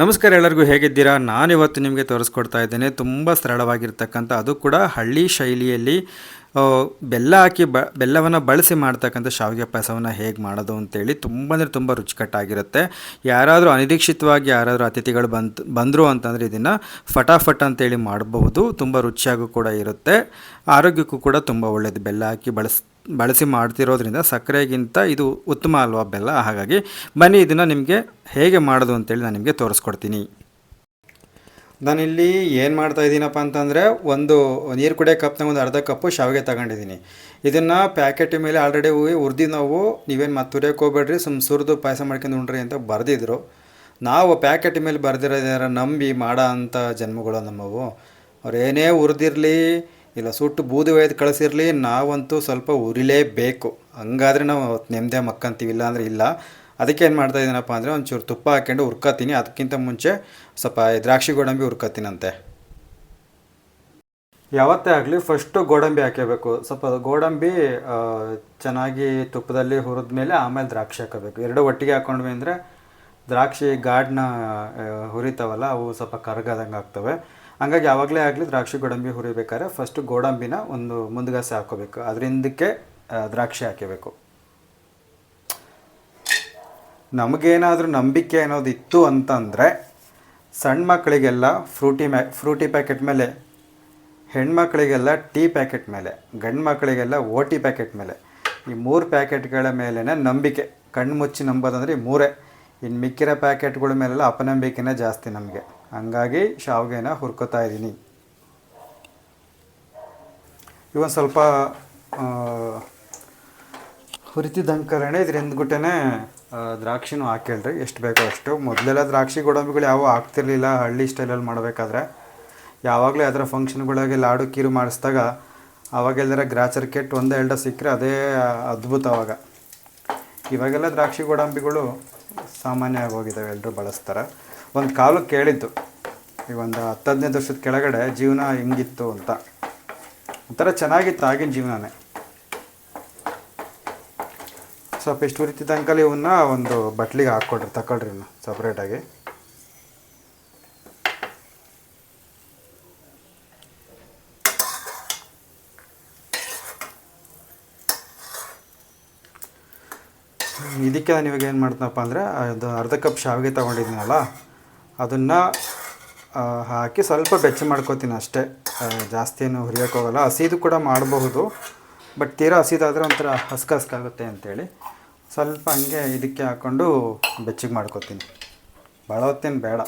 ನಮಸ್ಕಾರ ಎಲ್ಲರಿಗೂ ಹೇಗಿದ್ದೀರಾ? ನಾನಿವತ್ತು ನಿಮಗೆ ತೋರಿಸ್ಕೊಡ್ತಾ ಇದ್ದೇನೆ. ತುಂಬ ಸರಳವಾಗಿರ್ತಕ್ಕಂಥ, ಅದು ಕೂಡ ಹಳ್ಳಿ ಶೈಲಿಯಲ್ಲಿ ಬೆಲ್ಲ ಹಾಕಿ ಬ, ಬೆಲ್ಲವನ್ನು ಬಳಸಿ ಮಾಡ್ತಕ್ಕಂಥ ಶಾವಿಗೆ ಪಾಯಸವನ್ನು ಹೇಗೆ ಮಾಡೋದು ಅಂತೇಳಿ ತುಂಬ ಅಂದರೆ ತುಂಬ ರುಚಿಕಟ್ಟಾಗಿರುತ್ತೆ. ಯಾರಾದರೂ ಅನಿರೀಕ್ಷಿತವಾಗಿ ಯಾರಾದರೂ ಅತಿಥಿಗಳು ಬಂತು, ಬಂದರು ಅಂತಂದರೆ ಇದನ್ನು ಫಟಾಫಟ್ ಅಂತೇಳಿ ಮಾಡಬಹುದು. ತುಂಬ ರುಚಿಯಾಗೂ ಕೂಡ ಇರುತ್ತೆ. ಆರೋಗ್ಯಕ್ಕೂ ಕೂಡ ತುಂಬ ಒಳ್ಳೆಯದು ಬೆಲ್ಲ ಹಾಕಿ ಬಳಸ್ ಬಳಸಿ ಮಾಡ್ತಿರೋದ್ರಿಂದ ಸಕ್ಕರೆಗಿಂತ ಇದು ಉತ್ತಮ ಅಲ್ವಾ ಬೆಲ್ಲ? ಹಾಗಾಗಿ ಬನ್ನಿ ಇದನ್ನು ನಿಮಗೆ ಹೇಗೆ ಮಾಡೋದು ಅಂತೇಳಿ ನಾನು ನಿಮಗೆ ತೋರಿಸ್ಕೊಡ್ತೀನಿ. ನಾನಿಲ್ಲಿ ಏನು ಮಾಡ್ತಾ ಇದ್ದೀನಪ್ಪ ಅಂತಂದರೆ ಒಂದು ನೀರು ಕುಡಿಯೋ ಕಪ್ನಾಗ ಒಂದು ಅರ್ಧ ಕಪ್ಪು ಶಾವಿಗೆ ತಗೊಂಡಿದ್ದೀನಿ. ಇದನ್ನು ಪ್ಯಾಕೆಟ್ ಮೇಲೆ ಆಲ್ರೆಡಿ ಹುರಿದು ನಾವು, ನೀವೇನು ಮತ್ತೆ ತುರಿಯೋಕೆ ಹೋಗ್ಬೇಡ್ರಿ ಸುಮ್ಮ ಸುರಿದು ಪಾಯಸ ಮಾಡ್ಕೊಂಡು ಉಂಡ್ರಿ ಅಂತ ಬರೆದಿದ್ರು. ನಾವು ಪ್ಯಾಕೆಟ್ ಮೇಲೆ ಬರೆದಿರೋದಾರ ನಂಬಿ ಮಾಡೋ ಅಂಥ ಜನ್ಮಗಳು ನಮ್ಮವು. ಅವ್ರು ಏನೇ ಹುರಿದಿರಲಿ ಇಲ್ಲ, ಸುಟ್ಟು ಬೂದಿ ಒಯ್ದು ಕಳಿಸಿರಲಿ, ನಾವಂತೂ ಸ್ವಲ್ಪ ಉರಿಲೇಬೇಕು. ಹಂಗಾದ್ರೆ ನಾವು ನೆಮ್ಮದಿ ಮಕ್ಕಂತೀವಿ ಇಲ್ಲ ಅಂದರೆ ಇಲ್ಲ. ಅದಕ್ಕೆ ಏನು ಮಾಡ್ತಾ ಇದ್ದೀನಪ್ಪ ಅಂದರೆ ಒಂಚೂರು ತುಪ್ಪ ಹಾಕ್ಕೊಂಡು ಹುರ್ಕೋತೀನಿ ಅದಕ್ಕಿಂತ ಮುಂಚೆ ಸ್ವಲ್ಪ ದ್ರಾಕ್ಷಿ ಗೋಡಂಬಿ ಹುರ್ಕೋತೀನಂತೆ ಯಾವತ್ತೇ ಆಗಲಿ ಫಸ್ಟು ಗೋಡಂಬಿ ಹಾಕಬೇಕು. ಸ್ವಲ್ಪ ಗೋಡಂಬಿ ಚೆನ್ನಾಗಿ ತುಪ್ಪದಲ್ಲಿ ಹುರಿದ ಮೇಲೆ ಆಮೇಲೆ ದ್ರಾಕ್ಷಿ ಹಾಕಬೇಕು. ಎರಡು ಒಟ್ಟಿಗೆ ಹಾಕೊಂಡ್ವಿ ಅಂದರೆ ದ್ರಾಕ್ಷಿ ಗಾಢನ ಹುರಿತಾವಲ್ಲ, ಅವು ಸ್ವಲ್ಪ ಕರಗದಂಗೆ ಆಗ್ತವೆ ಹಂಗಾಗಿ ಯಾವಾಗಲೇ ಆಗಲಿ ದ್ರಾಕ್ಷಿ ಗೋಡಂಬಿ ಹುರಿಬೇಕಾದ್ರೆ ಫಸ್ಟು ಗೋಡಂಬಿನ ಒಂದು ಮುಂದಗಾಸೆ ಹಾಕೋಬೇಕು. ಅದರಿಂದಕ್ಕೆ ದ್ರಾಕ್ಷಿ ಹಾಕಬೇಕು. ನಮಗೇನಾದರೂ ನಂಬಿಕೆ ಅನ್ನೋದು ಇತ್ತು ಅಂತಂದರೆ ಸಣ್ಣ ಮಕ್ಕಳಿಗೆಲ್ಲ ಫ್ರೂಟಿ ಮ್ಯಾ, ಫ್ರೂಟಿ ಪ್ಯಾಕೆಟ್ ಮೇಲೆ ಹೆಣ್ಮಕ್ಳಿಗೆಲ್ಲ ಟೀ ಪ್ಯಾಕೆಟ್ ಮೇಲೆ, ಗಂಡು ಮಕ್ಕಳಿಗೆಲ್ಲ ಓ ಟಿ ಪ್ಯಾಕೆಟ್ ಮೇಲೆ, ಈ ಮೂರು ಪ್ಯಾಕೆಟ್ಗಳ ಮೇಲೇ ನಂಬಿಕೆ. ಕಣ್ಣು ಮುಚ್ಚಿ ನಂಬೋದಂದರೆ ಈ ಮೂರೇ. ಇನ್ನು ಮಿಕ್ಕಿರೋ ಪ್ಯಾಕೆಟ್ಗಳ ಮೇಲೆಲ್ಲ ಅಪನಂಬಿಕೆನೇ ಜಾಸ್ತಿ ನಮಗೆ. ಹಂಗಾಗಿ ಶಾವಿಗೆನ ಹುರ್ಕೋತಾ ಇದ್ದೀನಿ. ಇವೊಂದು ಸ್ವಲ್ಪ ಹುರಿತಿದಂಕರಣೆ ಇದ್ರಿಂದ ಗುಟ್ಟೆನೆ ದ್ರಾಕ್ಷಿನೂ ಹಾಕೇಳ್ರಿ. ಎಷ್ಟು ಬೇಕೋ ಅಷ್ಟು. ಮೊದಲೆಲ್ಲ ದ್ರಾಕ್ಷಿ ಗೋಡಂಬಿಗಳು ಯಾವ ಆಗ್ತಿರ್ಲಿಲ್ಲ. ಹಳ್ಳಿ ಸ್ಟೈಲಲ್ಲಿ ಮಾಡಬೇಕಾದ್ರೆ. ಯಾವಾಗಲೂ ಅದರ ಫಂಕ್ಷನ್ಗಳಿಗೆ ಲಾಡು ಕೀರು ಮಾಡಿಸಿದಾಗ ಅವಾಗೆಲ್ಲರ ಗ್ರಾಚರ್ ಕೆಟ್ಟು ಒಂದೇ ಎರಡ ಸಿಕ್ಕರೆ ಅದೇ ಅದ್ಭುತ ಅವಾಗ. ಇವಾಗೆಲ್ಲ ದ್ರಾಕ್ಷಿ ಗೋಡಂಬಿಗಳು ಸಾಮಾನ್ಯ ಹೋಗಿದ್ದಾವೆ ಎಲ್ಲರೂ ಬಳಸ್ತಾರೆ. ಒಂದು ಕಾಲು ಕೇಳಿದ್ದು. ಈಗ ಒಂದು ಹತ್ತು ಹದಿನೈದು ವರ್ಷದ ಕೆಳಗಡೆ ಜೀವನ ಹೆಂಗಿತ್ತು ಅಂತ. ಒಂಥರ ಚೆನ್ನಾಗಿತ್ತು ಆಗಿನ ಜೀವನನೇ. ಸ್ವಲ್ಪ ಎಷ್ಟು ಉರಿತಿದ್ದ ಇವನ್ನ ಒಂದು ಬಟ್ಲಿಗೆ ಹಾಕ್ಕೊಡ್ರಿ ತಕೊಳ್ರಿ ಇನ್ನು ಸಪ್ರೇಟಾಗಿ ಇದಕ್ಕೆ ನಾನು ಇವಾಗ ಏನು ಮಾಡ್ತೀನಪ್ಪ ಅಂದರೆ, ಅದು ಅರ್ಧ ಕಪ್ ಶಾವಿಗೆ ತೊಗೊಂಡಿದ್ದೀನಲ್ಲ, ಅದನ್ನು ಹಾಕಿ ಸ್ವಲ್ಪ ಬೆಚ್ಚ ಮಾಡ್ಕೋತೀನಿ ಅಷ್ಟೇ. ಜಾಸ್ತಿ ಏನು ಹುರಿಯೋಕ್ಕೋಗಲ್ಲ ಹಸಿದು ಕೂಡ ಮಾಡಬಹುದು. ಬಟ್ ತೀರಾ ಹಸಿದಾದರೆ ಒಂಥರ ಹಸ್ಕ ಹಸ್ಕಾಗುತ್ತೆ ಅಂತೇಳಿ. ಸ್ವಲ್ಪ ಹಂಗೆ ಇದಕ್ಕೆ ಹಾಕ್ಕೊಂಡು ಬೆಚ್ಚಗೆ ಮಾಡ್ಕೋತೀನಿ. ಭಾಳ ಹೊತ್ತೇನು ಬೇಡ.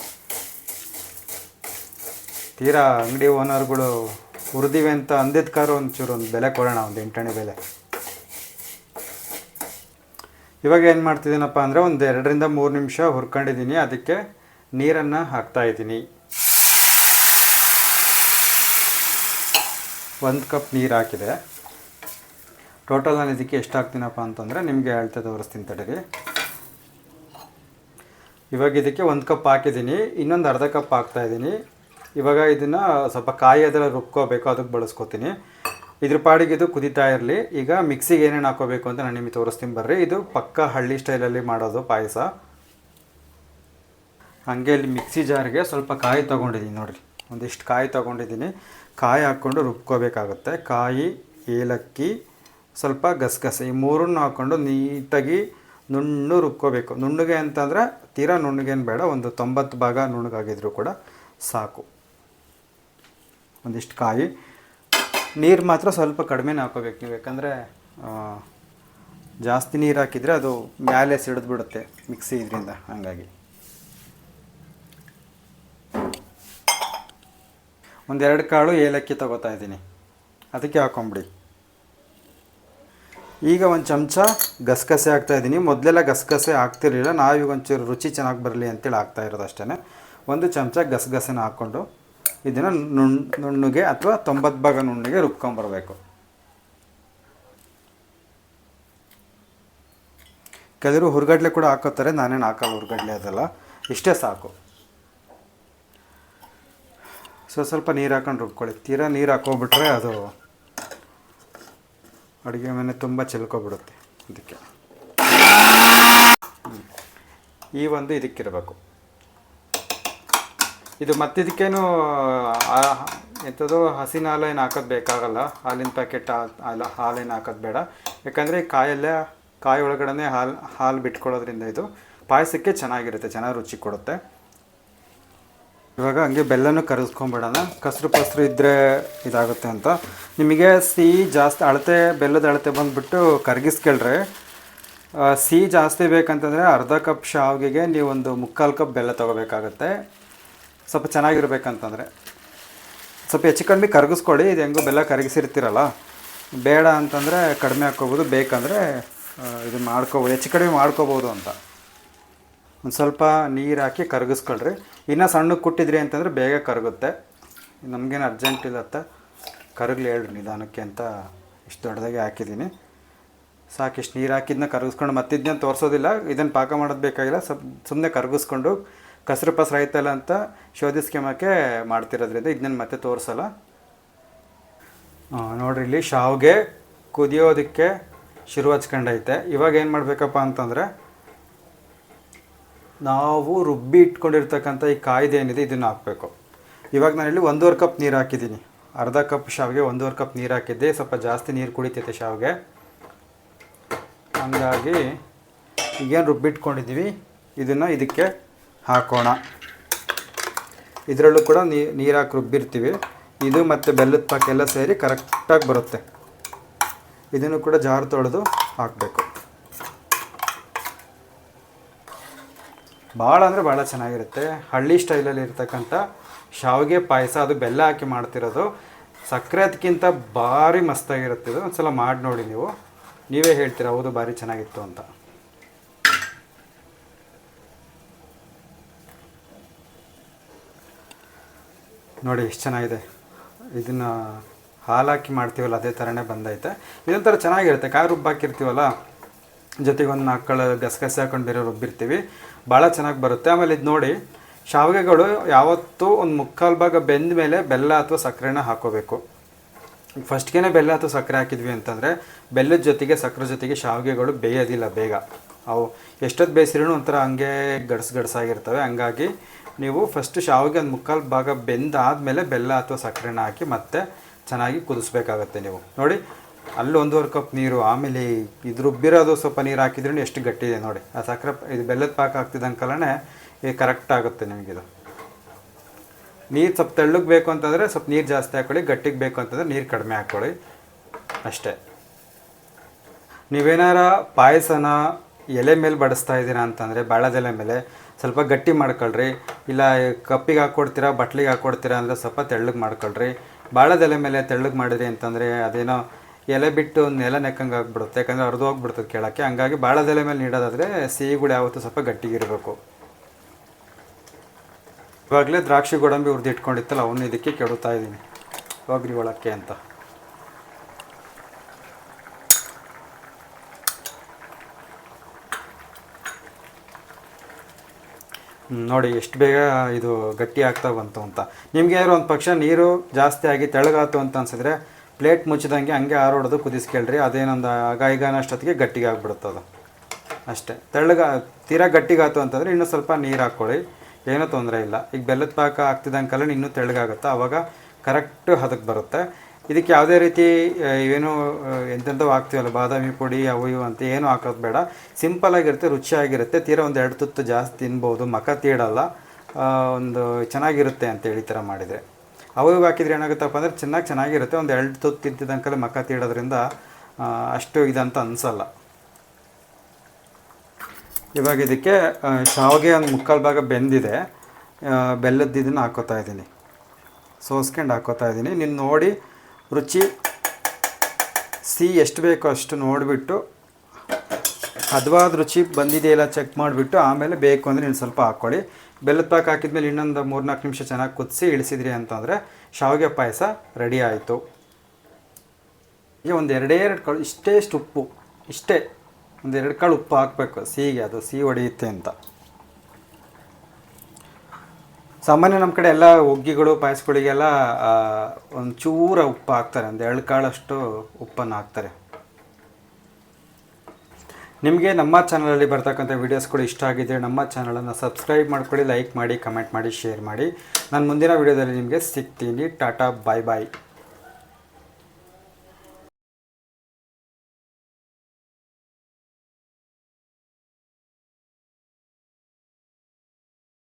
ತೀರಾ ಅಂಗಡಿ ಓನರ್ಗಳು ಹುರಿದಿವೆ ಅಂತ ಅಂದಿದ್ಕಾರು ಒಂಚೂರು ಒಂದು ಬೆಲೆ ಕೊಡೋಣ, ಒಂದು ಎಂಟಣೆ ಬೆಲೆ. ಇವಾಗ ಏನು ಮಾಡ್ತಿದ್ದೀನಪ್ಪ ಅಂದರೆ ಒಂದು ಎರಡರಿಂದ ಮೂರು ನಿಮಿಷ ಹುರ್ಕೊಂಡಿದ್ದೀನಿ. ಅದಕ್ಕೆ ನೀರನ್ನು ಹಾಕ್ತಾ ಇದ್ದೀನಿ. ಒಂದು ಕಪ್ ನೀರು ಹಾಕಿದೆ. ಟೋಟಲ್ ನಾನು ಇದಕ್ಕೆ ಎಷ್ಟು ಹಾಕ್ತೀನಪ್ಪ ಅಂತಂದರೆ ನಿಮಗೆ ಹೇಳ್ತಾ ತೋರಿಸ್ತೀನಿ ತಡೀರಿ. ಇವಾಗ ಇದಕ್ಕೆ ಒಂದು ಕಪ್ ಹಾಕಿದ್ದೀನಿ. ಇನ್ನೊಂದು ಅರ್ಧ ಕಪ್ ಹಾಕ್ತಾ ಇದ್ದೀನಿ. ಇವಾಗ ಇದನ್ನು ಸ್ವಲ್ಪ ಕಾಯಿ ಅದರ ರುಬ್ಕೋಬೇಕು, ಅದಕ್ಕೆ ಬಳಸ್ಕೊತೀನಿ. ಇದ್ರ ಪಾಡಿಗೆ ಇದು ಕುದೀತಾ ಇರಲಿ. ಈಗ ಮಿಕ್ಸಿಗೆ ಏನೇನು ಹಾಕೋಬೇಕು ಅಂತ ನಾನು ನಿಮಗೆ ತೋರಿಸ್ತೀನಿ ಬರ್ರಿ. ಇದು ಪಕ್ಕ ಹಳ್ಳಿ ಸ್ಟೈಲಲ್ಲಿ ಮಾಡೋದು ಪಾಯಸ. ಹಾಗೆ ಇಲ್ಲಿ ಮಿಕ್ಸಿ ಜಾರ್ಗೆ ಸ್ವಲ್ಪ ಕಾಯಿ ತೊಗೊಂಡಿದ್ದೀನಿ ನೋಡಿರಿ. ಒಂದಿಷ್ಟು ಕಾಯಿ ತೊಗೊಂಡಿದ್ದೀನಿ. ಕಾಯಿ ಹಾಕ್ಕೊಂಡು ರುಬ್ಕೋಬೇಕಾಗುತ್ತೆ. ಕಾಯಿ, ಏಲಕ್ಕಿ ಸ್ವಲ್ಪ ಗಸಗಸೆ ಈ ಮೂರನ್ನು ಹಾಕ್ಕೊಂಡು ನೀಟಾಗಿ ನುಣ್ಣು ರುಬ್ಕೋಬೇಕು. ನುಣ್ಣಗೆ ಅಂತಂದರೆ ತೀರಾ ನುಣ್ಣಗೇನು ಬೇಡ, ಒಂದು ತೊಂಬತ್ತು ಭಾಗ ನುಣ್ಣಗಾಗಿದ್ರು ಕೂಡ ಸಾಕು. ಒಂದಿಷ್ಟು ಕಾಯಿ. ನೀರು ಮಾತ್ರ ಸ್ವಲ್ಪ ಕಡಿಮೆ ಹಾಕೋಬೇಕು ನೀವು, ಯಾಕಂದರೆ ಜಾಸ್ತಿ ನೀರು ಹಾಕಿದರೆ ಅದು ಮ್ಯಾಲೆ ಸಿಡಿದ್ಬಿಡುತ್ತೆ ಮಿಕ್ಸಿ ಇದರಿಂದ, ಹಾಗಾಗಿ. ಒಂದೆರಡು ಕಾಳು ಏಲಕ್ಕಿ ತಗೋತಾ ಇದ್ದೀನಿ. ಅದಕ್ಕೆ ಹಾಕೊಂಬಿಡಿ. ಈಗ ಒಂದು ಚಮಚ ಗಸಗಸೆ ಹಾಕ್ತಾ ಇದ್ದೀನಿ. ಮೊದಲೆಲ್ಲ ಗಸಗಸೆ ಹಾಕ್ತಿರಲಿಲ್ಲ. ನಾವೀಗ ಒಂಚೂರು ರುಚಿ ಚೆನ್ನಾಗಿ ಬರಲಿ ಅಂತೇಳಿ ಹಾಕ್ತಾ ಇರೋದು ಅಷ್ಟೇ ಒಂದು ಚಮಚ ಗಸಗಸೆನ ಹಾಕ್ಕೊಂಡು ಇದನ್ನು ನುಣ್ಣು ನುಣ್ಣಗೆ ಅಥವಾ ತೊಂಬತ್ತು ಭಾಗ ನುಣ್ಣಗೆ ರುಬ್ಕೊಂಬರ್ಬೇಕು. ಕೆಲವರು ಹುರ್ಗಡ್ಲೆ ಕೂಡ ಹಾಕೋತಾರೆ. ನಾನೇನು ಹಾಕಲ್ಲ ಹುರ್ಗಡ್ಲೆ ಅದೆಲ್ಲ. ಇಷ್ಟೇ ಸಾಕು. ಸೊ ಸ್ವಲ್ಪ ನೀರು ಹಾಕೊಂಡು ರುಬ್ಕೊಳ್ಳಿ. ತೀರಾ ನೀರು ಹಾಕೋಬಿಟ್ರೆ ಅದು ಅಡುಗೆ ಮನೆ ತುಂಬ ಚೆಲ್ಕೊಬಿಡುತ್ತೆ ಅದಕ್ಕೆ. ಈ ಒಂದು ಇದಕ್ಕಿರಬೇಕು. ಇದು ಮತ್ತಿದಕ್ಕೇನು ಎಂಥದ್ದು ಹಸಿನ ಹಾಲು ಏನು ಹಾಕೋದು ಬೇಕಾಗಲ್ಲ. ಹಾಲಿನ ಪ್ಯಾಕೆಟ್ ಹಾಲು ಹಾಲೇನು ಹಾಕೋದು ಬೇಡ. ಯಾಕಂದರೆ ಕಾಯಲ್ಲೇ, ಕಾಯಿ ಒಳಗಡೆ ಹಾಲು ಹಾಲು ಬಿಟ್ಕೊಳ್ಳೋದ್ರಿಂದ ಇದು ಪಾಯಸಕ್ಕೆ ಚೆನ್ನಾಗಿರುತ್ತೆ ಚೆನ್ನಾಗಿ ರುಚಿ ಕೊಡುತ್ತೆ. ಇವಾಗ ಹಂಗೆ ಬೆಲ್ಲನೂ ಕರಗಿಸ್ಕೊಂಬಿಡೋಣ ಕಸರು ಪಸರು ಇದ್ದರೆ ಇದಾಗುತ್ತೆ ಅಂತ. ನಿಮಗೆ ಸಿಹಿ ಜಾಸ್ತಿ, ಅಳತೆ, ಬೆಲ್ಲದ ಅಳತೆ ಬಂದುಬಿಟ್ಟು ಕರಗಿಸ್ಕೊಳ್ರೆ. ಸಿಹಿ ಜಾಸ್ತಿ ಬೇಕಂತಂದರೆ ಅರ್ಧ ಕಪ್ ಶಾವಿಗೆಗೆ ನೀವು ಒಂದು ಮುಕ್ಕಾಲು ಕಪ್ ಬೆಲ್ಲ ತೊಗೋಬೇಕಾಗತ್ತೆ. ಸ್ವಲ್ಪ ಚೆನ್ನಾಗಿರ್ಬೇಕಂತಂದರೆ. ಸ್ವಲ್ಪ ಹೆಚ್ಚು ಕಡಿಮೆ ಕರಗಿಸ್ಕೊಳ್ಳಿ, ಇದು ಹೆಂಗೋ ಬೆಲ್ಲ ಕರಗಿಸಿರ್ತೀರಲ್ಲ. ಬೇಡ ಅಂತಂದರೆ ಕಡಿಮೆ ಹಾಕ್ಕೋಬೋದು, ಬೇಕಂದರೆ ಇದು ಮಾಡ್ಕೋಬೋದು, ಹೆಚ್ಚು ಕಡಿಮೆ ಮಾಡ್ಕೋಬೋದು ಅಂತ. ಒಂದು ಸ್ವಲ್ಪ ನೀರು ಹಾಕಿ ಕರಗಿಸ್ಕೊಳ್ರಿ. ಇನ್ನೂ ಸಣ್ಣಕ್ಕೆ ಕುಟ್ಟಿದ್ರಿ ಅಂತಂದರೆ ಬೇಗ ಕರಗುತ್ತೆ. ನಮಗೇನು ಅರ್ಜೆಂಟ್ ಇಲ್ಲತ್ತ. ಕರಗಲಿ ಹೇಳ್ರಿ ನಿಧಾನಕ್ಕೆ ಅಂತ ಇಷ್ಟು ದೊಡ್ಡದಾಗಿ ಹಾಕಿದ್ದೀನಿ. ಸಾಕಿಷ್ಟು ನೀರು ಹಾಕಿದ್ನ ಕರಗಿಸ್ಕೊಂಡು ಮತ್ತಿದ್ನ ತೋರಿಸೋದಿಲ್ಲ. ಇದನ್ನು ಪಾಕ ಮಾಡೋದು ಬೇಕಾಗಿಲ್ಲ. ಸ್ವಲ್ಪ ಸುಮ್ಮನೆ ಕರಗಿಸ್ಕೊಂಡು ಕಸರು ಪಸರು ಆಯ್ತಲ್ಲ ಅಂತ ಶೋಧಿಸ್ಕೊಂಬಕ್ಕೆ ಮಾಡ್ತಿರೋದ್ರಿಂದ ಇದನ್ನ ಮತ್ತೆ ತೋರಿಸಲ್ಲ. ನೋಡ್ರಿ ಇಲ್ಲಿ ಶಾವ್ಗೆ ಕುದಿಯೋದಕ್ಕೆ ಶುರು ಹಚ್ಕೊಂಡೈತೆ. ಇವಾಗ ಏನು ಮಾಡಬೇಕಪ್ಪ ಅಂತಂದರೆ ನಾವು ರುಬ್ಬಿ ಇಟ್ಕೊಂಡಿರ್ತಕ್ಕಂಥ ಈ ಕಾಯ್ದೆ ಏನಿದೆ, ಇದನ್ನು ಹಾಕಬೇಕು. ಇವಾಗ ನಾನು ಹೇಳಿ ಒಂದೂವರೆ ಕಪ್ ನೀರು ಹಾಕಿದ್ದೀನಿ. ಅರ್ಧ ಕಪ್ ಶಾವಿಗೆ, ಒಂದೂವರೆ ಕಪ್ ನೀರು ಹಾಕಿದ್ದೆ. ಸ್ವಲ್ಪ ಜಾಸ್ತಿ ನೀರು ಕುಡಿತೈತೆ ಶಾವಿಗೆ. ಹಂಗಾಗಿ ಈಗೇನು ರುಬ್ಬಿಟ್ಕೊಂಡಿದ್ದೀವಿ. ಇದನ್ನು ಇದಕ್ಕೆ ಹಾಕೋಣ. ಇದರಲ್ಲೂ ಕೂಡ ನೀರು ಹಾಕಿ ರುಬ್ಬಿರ್ತೀವಿ. ಇದು ಮತ್ತು ಬೆಲ್ಲದ ಪಾಕ ಎಲ್ಲ ಸೇರಿ ಕರೆಕ್ಟಾಗಿ ಬರುತ್ತೆ. ಇದನ್ನು ಕೂಡ ಜಾರು ತೊಳೆದು ಹಾಕಬೇಕು. ಭಾಳ ಅಂದರೆ ಭಾಳ ಚೆನ್ನಾಗಿರುತ್ತೆ. ಹಳ್ಳಿ ಸ್ಟೈಲಲ್ಲಿ ಇರ್ತಕ್ಕಂಥ ಶಾವಿಗೆ ಪಾಯಸ ಅದು ಬೆಲ್ಲ ಹಾಕಿ ಮಾಡ್ತಿರೋದು. ಸಕ್ಕರೆ ಅದಕ್ಕಿಂತ ಭಾರಿ ಮಸ್ತಾಗಿರುತ್ತೆ ಇದು. ಒಂದ್ಸಲ ಮಾಡಿ ನೋಡಿ ನೀವು. ನೀವೇ ಹೇಳ್ತೀರಾ, ಹೌದು ಭಾರಿ ಚೆನ್ನಾಗಿತ್ತು ಅಂತ. ನೋಡಿ ಎಷ್ಟು ಚೆನ್ನಾಗಿದೆ. ಇದನ್ನು ಹಾಲು ಹಾಕಿ ಮಾಡ್ತೀವಲ್ಲ, ಅದೇ ಥರನೇ ಬಂದೈತೆ. ಇದೊಂಥರ ಚೆನ್ನಾಗಿರುತ್ತೆ. ಕಾಯಿ ರುಬ್ಬ ಹಾಕಿರ್ತೀವಲ್ಲ ಜೊತೆಗೆ ಒಂದು ನಾಲ್ಕಳು ಗಸಗಸೆ ಹಾಕೊಂಡು ಬೇರೆ ರುಬ್ಬಿರ್ತೀವಿ ಭಾಳ ಚೆನ್ನಾಗಿ ಬರುತ್ತೆ. ಆಮೇಲೆ ಇದು ನೋಡಿ, ಶಾವಿಗೆಗಳು ಯಾವತ್ತೂ ಒಂದು ಮುಕ್ಕಾಲು ಭಾಗ ಬೆಂದ ಮೇಲೆ ಬೆಲ್ಲ ಅಥವಾ ಸಕ್ಕರೆನ ಹಾಕೋಬೇಕು. ಫಸ್ಟ್ಗೆ ಬೆಲ್ಲ ಅಥವಾ ಸಕ್ಕರೆ ಹಾಕಿದ್ವಿ ಅಂತಂದರೆ, ಬೆಲ್ಲದ ಜೊತೆಗೆ, ಸಕ್ಕರೆ ಜೊತೆಗೆ ಶಾವಿಗೆಗಳು ಬೇಯೋದಿಲ್ಲ ಬೇಗ. ಅವು ಎಷ್ಟೊತ್ತು ಬೇಯಿಸಿರೂ ಒಂಥರ ಹಂಗೆ ಗಡ್ಸ್ ಗಡ್ಸಾಗಿರ್ತವೆ ಹಂಗಾಗಿ ನೀವು ಫಸ್ಟ್ ಶಾವಿಗೆ ಒಂದು ಮುಕ್ಕಾಲು ಭಾಗ ಬೆಂದಾದಮೇಲೆ ಬೆಲ್ಲ ಅಥವಾ ಸಕ್ಕರೆನ ಹಾಕಿ ಮತ್ತೆ ಚೆನ್ನಾಗಿ ಕುದಿಸ್ಬೇಕಾಗತ್ತೆ ನೀವು. ನೋಡಿ ಅಲ್ಲಿ ಒಂದೂವರೆ ಕಪ್ ನೀರು, ಆಮೇಲೆ ಇದು ರುಬ್ಬಿರೋದು ಸ್ವಲ್ಪ ನೀರು ಹಾಕಿದ್ರೂ ಎಷ್ಟು ಗಟ್ಟಿ ಇದೆ ನೋಡಿ. ಆ ಸಕ್ಕರೆ ಇದು ಬೆಲ್ಲದ ಪಾಕ ಹಾಕ್ತಿದ್ದಂಕಲೇ ಈ ಕರೆಕ್ಟ್ ಆಗುತ್ತೆ ನಿಮಗಿದು ನೀರು ಸ್ವಲ್ಪ ತೆಳ್ಳಗೆ ಬೇಕು ಅಂತಂದರೆ ಸ್ವಲ್ಪ ನೀರು ಜಾಸ್ತಿ ಹಾಕ್ಕೊಳ್ಳಿ ಗಟ್ಟಿಗೆ ಬೇಕು ಅಂತಂದರೆ ನೀರು ಕಡಿಮೆ ಹಾಕ್ಕೊಳ್ಳಿ ಅಷ್ಟೇ. ನೀವೇನಾರ ಪಾಯಸನ ಎಲೆ ಮೇಲೆ ಬಡಿಸ್ತಾ ಇದ್ದೀರಾ ಅಂತಂದರೆ ಬಾಳದೆಲೆ ಮೇಲೆ ಸ್ವಲ್ಪ ಗಟ್ಟಿ ಮಾಡ್ಕೊಳ್ರಿ. ಇಲ್ಲ ಕಪ್ಪಿಗೆ ಹಾಕ್ಕೊಡ್ತೀರಾ ಬಟ್ಲಿಗೆ ಹಾಕ್ಕೊಡ್ತೀರಾ ಅಂದರೆ ಸ್ವಲ್ಪ ತೆಳ್ಳಗೆ ಮಾಡ್ಕೊಳ್ರಿ. ಬಾಳೆದೆಲೆ ಮೇಲೆ ತೆಳ್ಳಗೆ ಮಾಡಿದ್ರಿ ಅಂತಂದರೆ ಅದೇನೋ ಎಲೆ ಬಿಟ್ಟು ನೆಲ ನೆಕ್ಕಂಗೆ ಆಗ್ಬಿಡುತ್ತೆ. ಯಾಕಂದರೆ ಅರ್ಧ ಹೋಗ್ಬಿಡ್ತದೆ ಕೇಳೋಕ್ಕೆ. ಹಂಗಾಗಿ ಬಾಳದೆಲೆ ಮೇಲೆ ನೀಡೋದಾದರೆ ಸಿಹಿಗಳು ಯಾವತ್ತೂ ಸ್ವಲ್ಪ ಗಟ್ಟಿಗಿರಬೇಕು. ಇವಾಗಲೇ ದ್ರಾಕ್ಷಿ ಗೋಡಂಬಿ ಹುರಿದು ಇಟ್ಕೊಂಡಿತ್ತಲ್ಲ ಅವನ್ನ ಇದಕ್ಕೆ ಕೆಡುತ್ತಾ ಇದ್ದೀನಿ. ಹೋಗ್ರಿ ಒಳಕ್ಕೆ ಅಂತ. ನೋಡಿ ಎಷ್ಟು ಬೇಗ ಇದು ಗಟ್ಟಿ ಆಗ್ತಾ ಬಂತು ಅಂತ. ನಿಮಗೆ ಒಂದು ಪಕ್ಷ ನೀರು ಜಾಸ್ತಿ ಆಗಿ ತೆಳಗಾತು ಅಂತ ಅನ್ಸಿದ್ರೆ ಪ್ಲೇಟ್ ಮುಚ್ಚಿದಂಗೆ ಹಂಗೆ ಆರೋಡೋದು ಕುದಿಸ್ಕೇಳ್ರಿ ಅದೇನೊಂದು ಈಗ ಅಷ್ಟೊತ್ತಿಗೆ ಗಟ್ಟಿಗೆ ಅದು. ಅಷ್ಟೇ. ತೆಳ್ಳಗ, ತೀರಾ ಗಟ್ಟಿಗಾತು ಅಂತಂದರೆ ಇನ್ನೂ ಸ್ವಲ್ಪ ನೀರು ಹಾಕ್ಕೊಳ್ಳಿ, ಏನೂ ತೊಂದರೆ ಇಲ್ಲ. ಈಗ ಬೆಲ್ಲದ ಪಾಕ ಹಾಕ್ತಿದ್ದಂಕಲ್ಲ ಇನ್ನೂ ತೆಳ್ಳಗಾಗುತ್ತೆ. ಆವಾಗ ಕರೆಕ್ಟ್ ಹದಕ್ಕೆ ಬರುತ್ತೆ. ಇದಕ್ಕೆ ಯಾವುದೇ ರೀತಿ ಏನು ಎಂತೆಂಥವು ಹಾಕ್ತೀವಲ್ಲ, ಬಾದಾಮಿ ಪುಡಿ, ಅವು ಇವು ಅಂತ ಏನು ಹಾಕೋದು ಬೇಡ. ಸಿಂಪಲಾಗಿರುತ್ತೆ ರುಚಿಯಾಗಿರುತ್ತೆ. ತೀರಾ ಒಂದು ಎರಡು ತುತ್ತು ಜಾಸ್ತಿ ತಿನ್ಬೋದು. ಮಖ ತೀಡಲ್ಲ. ಒಂದು ಚೆನ್ನಾಗಿರುತ್ತೆ ಅಂತೇಳಿ ಈ ಥರ ಮಾಡಿದರೆ. ಅವು ಇವು ಹಾಕಿದ್ರೆ ಏನಾಗುತ್ತಪ್ಪ ಅಂದರೆ ಚೆನ್ನಾಗಿ ಚೆನ್ನಾಗಿರುತ್ತೆ. ಒಂದು ಎರಡು ತುತ್ತು ತಿಂತಿದ್ದಂಕಲ್ಲೇ ಮಕ್ಕ ತೀಡೋದ್ರಿಂದ ಅಷ್ಟು ಇದಂತ ಅನಿಸಲ್ಲ. ಇವಾಗ ಇದಕ್ಕೆ ಶಾವಿಗೆ ಒಂದು ಮುಕ್ಕಾಲು ಭಾಗ ಬೆಂದಿದೆ. ಬೆಲ್ಲದ್ದಿದ್ದನ್ನು ಹಾಕೋತಾ ಇದ್ದೀನಿ. ಸೋಸ್ಕೊಂಡು ಹಾಕೋತಾ ಇದ್ದೀನಿ. ನೀನು ನೋಡಿ ರುಚಿ, ಸಿಹಿ ಎಷ್ಟು ಬೇಕೋ ಅಷ್ಟು ನೋಡಿಬಿಟ್ಟು, ಹದವಾದ ರುಚಿ ಬಂದಿದೆಯಲ್ಲ ಚೆಕ್ ಮಾಡಿಬಿಟ್ಟು, ಆಮೇಲೆ ಬೇಕು ಅಂದರೆ ನೀನು ಸ್ವಲ್ಪ ಹಾಕ್ಕೊಳ್ಳಿ ಬೆಲ್ಲದ ಪಾಕ ಹಾಕಿದ್ಮೇಲೆ ಇನ್ನೊಂದು ಮೂರ್ನಾಲ್ಕು ನಿಮಿಷ ಚೆನ್ನಾಗಿ ಕುದಿಸಿ ಇಳಿಸಿದ್ರಿ ಅಂತಂದರೆ ಶಾವಿಗೆ ಪಾಯಸ ರೆಡಿ ಆಯಿತು. ಈಗ ಒಂದು ಎರಡೇ ಎರಡು ಕಾಳು, ಇಷ್ಟೇ ಉಪ್ಪು, ಇಷ್ಟೇ ಒಂದು ಎರಡು ಕಾಳು ಉಪ್ಪು ಹಾಕಬೇಕು ಸಿಹಿಗೆ ಅದು, ಸಿಹಿ ಹೊಡೆಯುತ್ತೆ ಅಂತ. ಸಾಮಾನ್ಯ ನಮ್ಮ ಕಡೆ ಎಲ್ಲ ಒಗ್ಗಿಗಳು ಪಾಯಸಗಳಿಗೆಲ್ಲ ಒಂದು ಚೂರ ಉಪ್ಪು ಹಾಕ್ತಾರೆ, ಒಂದು ಎರಡು ಕಾಳಷ್ಟು ಉಪ್ಪನ್ನು ಹಾಕ್ತಾರೆ. ನಿಮಗೆ ನಮ್ಮ ಚಾನಲಲ್ಲಿ ಬರ್ತಕ್ಕಂಥ ವೀಡಿಯೋಸ್ಗಳು ಇಷ್ಟ ಆಗಿದ್ದರೆ ನಮ್ಮ ಚಾನಲನ್ನು ಸಬ್ಸ್ಕ್ರೈಬ್ ಮಾಡ್ಕೊಳ್ಳಿ ಲೈಕ್ ಮಾಡಿ ಕಮೆಂಟ್ ಮಾಡಿ ಶೇರ್ ಮಾಡಿ. ನಾನು ಮುಂದಿನ ವೀಡಿಯೋದಲ್ಲಿ ನಿಮಗೆ ಸಿಗ್ತೀನಿ. ಟಾಟಾ ಬಾಯ್ ಬಾಯ್